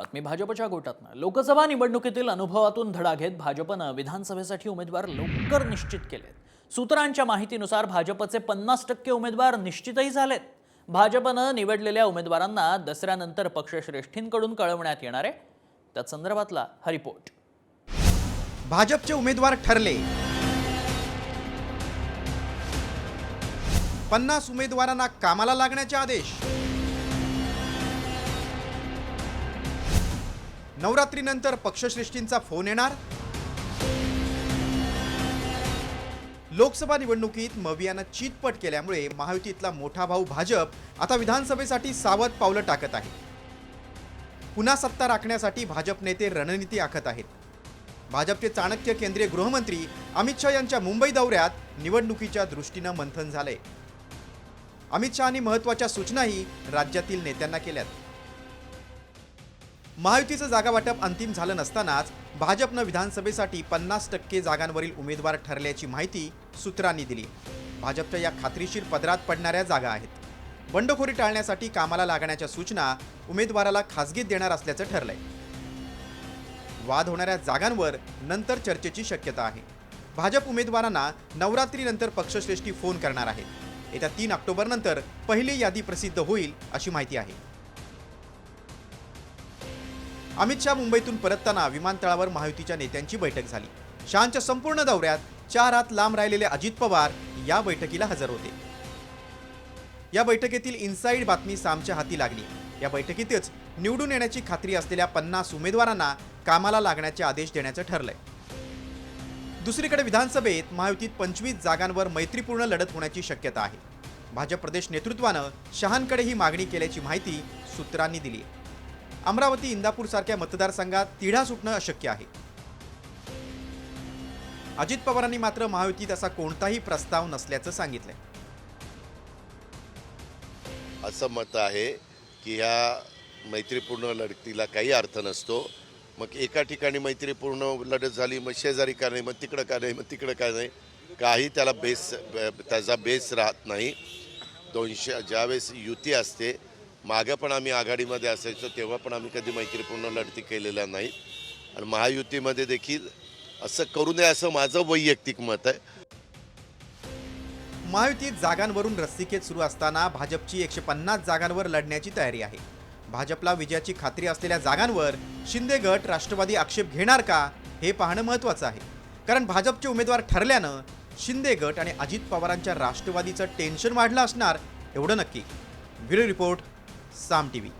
बातमी भाजपच्या गोटातनं. लोकसभा निवडणुकीतील अनुभवातून धडा घेत भाजपनं विधानसभेसाठी उमेदवार लवकर निश्चित केलेत. सूत्रांच्या माहितीनुसार भाजपचे पन्नास टक्के उमेदवार निश्चितही झालेत. भाजपनं निवडलेल्या उमेदवारांना दसऱ्यानंतर पक्षश्रेष्ठींकडून कळवण्यात येणार आहे. त्या संदर्भातला हा रिपोर्ट. भाजपचे उमेदवार ठरले. पन्नास उमेदवारांना कामाला लागण्याचे आदेश. नवरात्रीनंतर पक्षश्रेष्ठींचा फोन येणार? लोकसभा निवडणुकीत मवियानं चीतपट केल्यामुळे महायुतीतला मोठा भाऊ भाजप आता विधानसभेसाठी सावध पावलं टाकत आहे. पुन्हा सत्ता राखण्यासाठी भाजप नेते रणनीती आखत आहेत. भाजपचे चाणक्य केंद्रीय गृहमंत्री अमित शहा यांच्या मुंबई दौऱ्यात निवडणुकीच्या दृष्टीनं मंथन झालंय. अमित शहानी महत्त्वाच्या सूचनाही राज्यातील नेत्यांना केल्यात. महायुतीचं जागा वाटप अंतिम झालं नसतानाच भाजपनं विधानसभेसाठी पन्नास टक्के जागांवरील उमेदवार ठरल्याची माहिती सूत्रांनी दिली. भाजपच्या या खात्रीशीर पदरात पडणाऱ्या जागा आहेत. बंडखोरी टाळण्यासाठी कामाला लागण्याच्या सूचना उमेदवाराला खासगीत देणार असल्याचं ठरलंय. वाद होणाऱ्या जागांवर नंतर चर्चेची शक्यता आहे. भाजप उमेदवारांना नवरात्रीनंतर पक्षश्रेष्ठी फोन करणार आहेत येत्या तीन ऑक्टोबरनंतर पहिली यादी प्रसिद्ध होईल अशी माहिती आहे. अमित शहा मुंबईतून परतताना विमानतळावर महायुतीच्या नेत्यांची बैठक झाली. शहांच्या संपूर्ण दौऱ्यात चार हात लांब राहिलेले अजित पवार या बैठकीला हजर होते. या बैठकीतील इन्साईड बातमी सामच्या हाती लागली. या बैठकीतच निवडून येण्याची खात्री असलेल्या पन्नास उमेदवारांना कामाला लागण्याचे आदेश देण्याचं ठरलंय. दुसरीकडे विधानसभेत महायुतीत पंचवीस जागांवर मैत्रीपूर्ण लढत होण्याची शक्यता आहे. भाजप प्रदेश नेतृत्वानं शहांकडे ही मागणी केल्याची माहिती सूत्रांनी दिली अमरावती इंदापूर सारख्या मतदारसंघात तिढा सुटणं अशक्य आहे. अजित पवारांनी मात्र महायुतीत असा कोणताही प्रस्ताव नसल्याचं सांगितलंय. असं मत आहे की ह्या मैत्रीपूर्ण लढतीला काही अर्थ नसतो. मग एका ठिकाणी मैत्रीपूर्ण लढत झाली मग शेजारी का नाही मग तिकडं का नाही मग तिकडं का नाही काही त्याला बेस त्याचा बेस राहत नाही. दोनशे ज्यावेळेस युती असते मागं पण आम्ही आघाडीमध्ये असायचो तेव्हा पण आम्ही कधी मैत्रीपूर्ण लढती केलेल्या नाही. आणि महायुतीमध्ये देखील असं करू नये असं माझं वैयक्तिक मत आहे. महायुतीत जागांवरून रस्सीखेच सुरू असताना भाजपची एकशे पन्नास जागांवर लढण्याची तयारी आहे. भाजपला विजयाची खात्री असलेल्या जागांवर शिंदे गट राष्ट्रवादी आक्षेप घेणार का हे पाहणं महत्त्वाचं आहे. कारण भाजपचे उमेदवार ठरल्यानं शिंदे गट आणि अजित पवारांच्या राष्ट्रवादीचं टेन्शन वाढलं असणार एवढं नक्की. Bureau report Saam TV.